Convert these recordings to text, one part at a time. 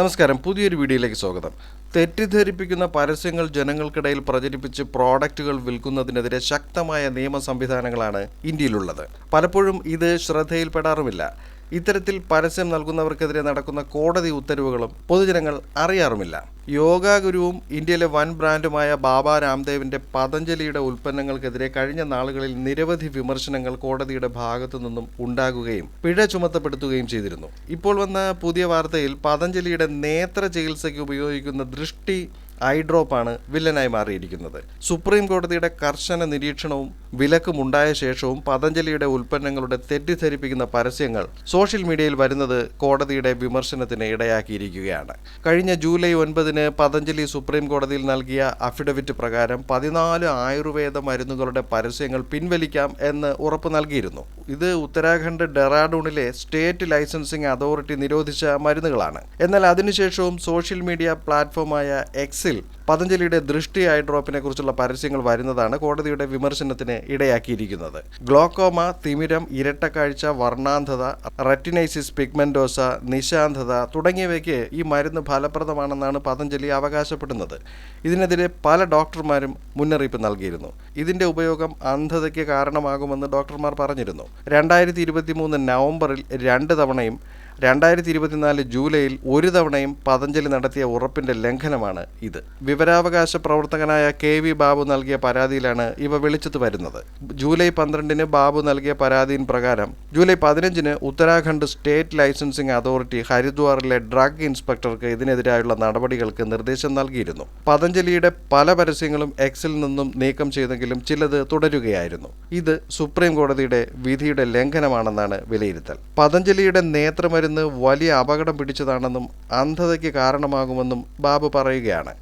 നമസ്കാരം. പുതിയൊരു വീഡിയോയിലേക്ക് സ്വാഗതം. തെറ്റിദ്ധരിപ്പിക്കുന്ന പരസ്യങ്ങൾ ജനങ്ങൾക്കിടയിൽ പ്രചരിപ്പിച്ച് പ്രോഡക്റ്റുകൾ വിൽക്കുന്നതിനെതിരെ ശക്തമായ നിയമ സംവിധാനങ്ങളാണ് ഇന്ത്യയിലുള്ളത്. പലപ്പോഴും ഇത് ശ്രദ്ധയിൽപ്പെടാറുമില്ല. ഇത്തരത്തിൽ പരസ്യം നൽകുന്നവർക്കെതിരെ നടക്കുന്ന കോടതി ഉത്തരവുകളും പൊതുജനങ്ങൾ അറിയാറുമില്ല. യോഗ ഗുരുവും ഇന്ത്യയിലെ വൻ ബ്രാൻഡുമായ ബാബ രാംദേവിന്റെ പതഞ്ജലിയുടെ ഉൽപ്പന്നങ്ങൾക്കെതിരെ കഴിഞ്ഞ നാളുകളിൽ നിരവധി വിമർശനങ്ങൾ കോടതിയുടെ ഭാഗത്തു നിന്നും ഉണ്ടാകുകയും പിഴ ചുമത്തപ്പെടുത്തുകയും ചെയ്തിരുന്നു. ഇപ്പോൾ വന്ന പുതിയ വാർത്തയിൽ പതഞ്ജലിയുടെ നേത്ര ചികിത്സയ്ക്ക് ഉപയോഗിക്കുന്ന ദൃഷ്ടി ഐ ഡ്രോപ്പാണ് വില്ലനായി മാറിയിരിക്കുന്നത്. സുപ്രീം കോടതിയുടെ കർശന നിരീക്ഷണവും വിലക്കുമുണ്ടായ ശേഷവും പതഞ്ജലിയുടെ ഉൽപ്പന്നങ്ങളുടെ തെറ്റിദ്ധരിപ്പിക്കുന്ന പരസ്യങ്ങൾ സോഷ്യൽ മീഡിയയിൽ വരുന്നത് കോടതിയുടെ വിമർശനത്തിന് ഇടയാക്കിയിരിക്കുകയാണ്. കഴിഞ്ഞ ജൂലൈ ഒൻപതിന് പതഞ്ജലി സുപ്രീം കോടതിയിൽ നൽകിയ അഫിഡവിറ്റ് പ്രകാരം പതിനാല് ആയുർവേദ മരുന്നുകളുടെ പരസ്യങ്ങൾ പിൻവലിക്കാം എന്ന് ഉറപ്പ് നൽകിയിരുന്നു. ഇത് ഉത്തരാഖണ്ഡ് ഡെറാഡൂണിലെ സ്റ്റേറ്റ് ലൈസൻസിംഗ് അതോറിറ്റി നിരോധിച്ച മരുന്നുകളാണ്. എന്നാൽ അതിനുശേഷവും സോഷ്യൽ മീഡിയ പ്ലാറ്റ്ഫോമായ എക്സിൽ തലത്തിൽ പതഞ്ജലിയുടെ ദൃഷ്ടി ഐ ഡ്രോപ്പിനെ കുറിച്ചുള്ള പരസ്യങ്ങൾ വരുന്നതാണ് കോടതിയുടെ വിമർശനത്തിന് ഇടയാക്കിയിരിക്കുന്നത്. ഗ്ലോക്കോമ തിമിരം ഇരട്ടക്കാഴ്ച വർണാന്ധത റെറ്റിനൈസിസ് പിഗ്മെന്റോസ നിശാന്ധത തുടങ്ങിയവയ്ക്ക് ഈ മരുന്ന് ഫലപ്രദമാണെന്നാണ് പതഞ്ജലി അവകാശപ്പെടുന്നത്. ഇതിനെതിരെ പല ഡോക്ടർമാരും മുന്നറിയിപ്പ് നൽകിയിരുന്നു. ഇതിന്റെ ഉപയോഗം അന്ധതയ്ക്ക് കാരണമാകുമെന്ന് ഡോക്ടർമാർ പറഞ്ഞിരുന്നു. രണ്ടായിരത്തി ഇരുപത്തി മൂന്ന് നവംബറിൽ രണ്ട് തവണയും രണ്ടായിരത്തി ഇരുപത്തിനാല് ജൂലൈയിൽ ഒരു തവണയും പതഞ്ജലി നടത്തിയ ഉറപ്പിന്റെ ലംഘനമാണ് ഇത്. വിവരാവകാശ പ്രവർത്തകനായ കെ വി ബാബു നൽകിയ പരാതിയിലാണ് ഇവ വിളിച്ചത് വരുന്നത്. ജൂലൈ പന്ത്രണ്ടിന് ബാബു നൽകിയ പരാതിயின் പ്രകാരം ജൂലൈ പതിനഞ്ചിന് ഉത്തരാഖണ്ഡ് സ്റ്റേറ്റ് ലൈസൻസിംഗ് അതോറിറ്റി ഹരിദ്വാറിലെ ഡ്രഗ് ഇൻസ്പെക്ടർക്ക് ഇതിനെതിരായുള്ള നടപടികൾക്ക് നിർദ്ദേശം നൽകിയിരുന്നു. പതഞ്ജലിയുടെ പല പരസ്യങ്ങളും എക്സിൽ നിന്നും നീക്കം ചെയ്തെങ്കിലും ചിലത് തുടരുകയായിരുന്നു. ഇത് സുപ്രീം കോടതിയുടെ വിധിയുടെ ലംഘനമാണെന്നാണ് വിലയിരുത്തൽ. പതഞ്ജലിയുടെ നേത്രമരുന്ന് വലിയ അപകടം പിടിച്ചതാണെന്നും അന്ധതയ്ക്ക് കാരണമാകുമെന്നും ബാബു പറയുകയാണ്.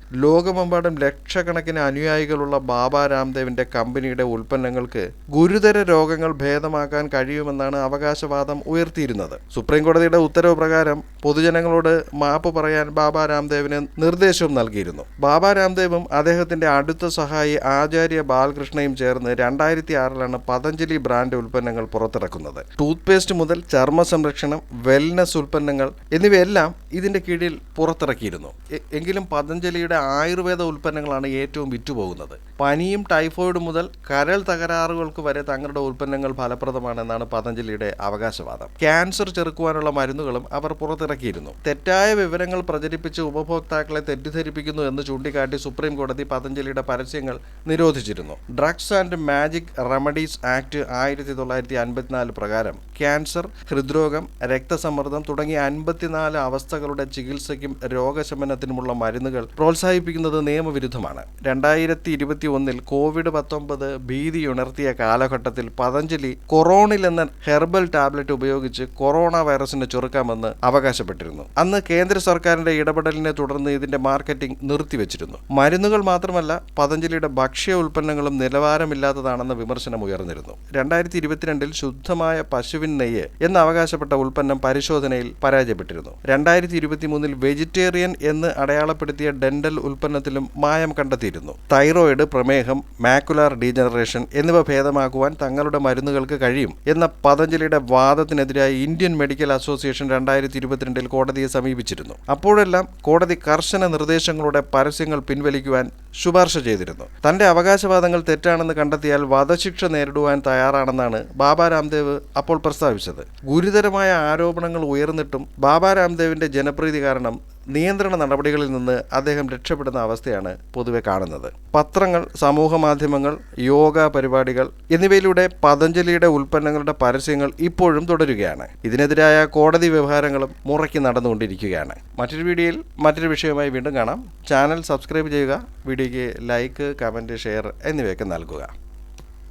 ലോകമെമ്പാടും ലക്ഷക്കണക്കിന് അനുയായികളുള്ള ബാബ രാംദേവിന്റെ കമ്പനിയുടെ ഉൽപ്പന്നങ്ങൾക്ക് ഗുരുതര രോഗങ്ങൾ ഭേദമാക്കാൻ കഴിയുമെന്നാണ് അവകാശവാദം ഉയർത്തിയിരുന്നത്. സുപ്രീം കോടതിയുടെ ഉത്തരവ് പ്രകാരം പൊതുജനങ്ങളോട് മാപ്പ് പറയാൻ ബാബ രാംദേവിന് നിർദ്ദേശവും നൽകിയിരുന്നു. ബാബ രാംദേവും അദ്ദേഹത്തിന്റെ അടുത്ത സഹായി ആചാര്യ ബാലകൃഷ്ണയും ചേർന്ന് രണ്ടായിരത്തി ആറിലാണ് പതഞ്ജലി ബ്രാൻഡ് ഉൽപ്പന്നങ്ങൾ പുറത്തിറക്കുന്നത്. ടൂത്ത് പേസ്റ്റ് മുതൽ ചർമ്മ സംരക്ഷണം വെൽനസ് ഉൽപ്പന്നങ്ങൾ എന്നിവയെല്ലാം ഇതിന്റെ കീഴിൽ പുറത്തിറക്കിയിരുന്നു. എങ്കിലും പതഞ്ജലിയുടെ ആയുർവേദ ഉൽപ്പന്നങ്ങളാണ് ഏറ്റവും വിറ്റുപോകുന്നത്. പനിയും ടൈഫോയിഡ് മുതൽ കരൾ തകരാറുകൾക്ക് വരെ തങ്ങളുടെ ഉൽപ്പന്നങ്ങൾ ഫലപ്രദമാണെന്നാണ് പതഞ്ജലിയുടെ അവകാശവാദം. ക്യാൻസർ ചെറുക്കുവാനുള്ള മരുന്നുകളും അവർ പുറത്തിറക്കിയിരുന്നു. തെറ്റായ വിവരങ്ങൾ പ്രചരിപ്പിച്ച് ഉപഭോക്താക്കളെ തെറ്റിദ്ധരിപ്പിക്കുന്നു എന്ന് ചൂണ്ടിക്കാട്ടി സുപ്രീം കോടതി പതഞ്ജലിയുടെ പരസ്യങ്ങൾ നിരോധിച്ചിരുന്നു. Drugs and Magic Remedies Act ആയിരത്തി തൊള്ളായിരത്തി അൻപത്തിനാല് പ്രകാരം ക്യാൻസർ ഹൃദ്രോഗം രക്തസമ്മർദ്ദം തുടങ്ങിയ അൻപത്തിനാല് അവസ്ഥകളുടെ ചികിത്സയ്ക്കും രോഗശമനത്തിനുമുള്ള മരുന്നുകൾ പ്രോത്സാഹിപ്പിക്കുന്നത് നിയമവിരുദ്ധമാണ്. രണ്ടായിരത്തി ഇരുപത്തി ഒന്നിൽ കോവിഡ് പത്തൊമ്പത് ഭീതിയുണർത്തിയ കാലഘട്ടത്തിൽ പതഞ്ജലി കൊറോണിൽ എന്ന ഹെർബൽ ടാബ്ലറ്റ് ഉപയോഗിച്ച് കൊറോണ വൈറസിനെ ചെറുക്കാമെന്ന് അവകാശപ്പെട്ടിരുന്നു. അന്ന് കേന്ദ്ര സർക്കാരിന്റെ ഇടപെടലിനെ തുടർന്ന് ഇതിന്റെ മാർക്കറ്റിംഗ് നിർത്തിവെച്ചിരുന്നു. മരുന്നുകൾ മാത്രമല്ല പതഞ്ജലിയുടെ ഭക്ഷ്യ ഉൽപ്പന്നങ്ങളും നിലവാരമില്ലാത്തതാണെന്ന വിമർശനം ഉയർന്നിരുന്നു. രണ്ടായിരത്തി ഇരുപത്തിരണ്ടിൽ ശുദ്ധമായ പശുവിൻ നെയ്യ് എന്ന് അവകാശപ്പെട്ട ഉൽപ്പന്നം പരിശോധനയിൽ പരാജയപ്പെട്ടിരുന്നു. രണ്ടായിരത്തി ഇരുപത്തിമൂന്നിൽ വെജിറ്റേറിയൻ എന്ന് അടയാളപ്പെടുത്തിയ ഡെന്റൽ ഉൽപ്പന്നത്തിലും മായം കണ്ടെത്തിയിരുന്നു. തൈറോയിഡ് പ്രമേഹം മാക്കുലാർ ഡീജനറേഷൻ എന്നിവ ഭേദമാക്കുവാൻ തങ്ങളുടെ മരുന്നുകൾക്ക് കഴിയും എന്ന പതഞ്ജലിയുടെ വാദത്തിനെതിരായി ഇന്ത്യൻ മെഡിക്കൽ അസോസിയേഷൻ രണ്ടായിരത്തി ഇരുപത്തിരണ്ടിൽ കോടതിയെ സമീപിച്ചിരുന്നു. അപ്പോഴെല്ലാം കോടതി കർശന നിർദ്ദേശങ്ങളുടെ പരസ്യങ്ങൾ പിൻവലിക്കുവാൻ ശുപാർശ ചെയ്തിരുന്നു. തന്റെ അവകാശവാദങ്ങൾ തെറ്റാണെന്ന് കണ്ടെത്തിയാൽ വധശിക്ഷ നേരിടുവാൻ തയ്യാറാണെന്നാണ് ബാബാ രാംദേവ് അപ്പോൾ പ്രസ്താവിച്ചത്. ഗുരുതരമായ ആരോപണങ്ങൾ ഉയർന്നിട്ടും ബാബ രാംദേവിന്റെ ജനപ്രീതി കാരണം നിയന്ത്രണ നടപടികളിൽ നിന്ന് അദ്ദേഹം രക്ഷപ്പെടുന്ന അവസ്ഥയാണ് പൊതുവെ കാണുന്നത്. പത്രങ്ങൾ സമൂഹ മാധ്യമങ്ങൾ യോഗ പരിപാടികൾ എന്നിവയിലൂടെ പതഞ്ജലിയുടെ ഉൽപ്പന്നങ്ങളുടെ പരസ്യങ്ങൾ ഇപ്പോഴും തുടരുകയാണ്. ഇതിനെതിരായ കോടതി വ്യവഹാരങ്ങളും മുറയ്ക്ക് നടന്നുകൊണ്ടിരിക്കുകയാണ്. മറ്റൊരു വീഡിയോയിൽ മറ്റൊരു വിഷയവുമായി വീണ്ടും കാണാം. ചാനൽ സബ്സ്ക്രൈബ് ചെയ്യുക വീഡിയോയ്ക്ക് ലൈക്ക് കമന്റ് ഷെയർ എന്നിവയൊക്കെ നൽകുക.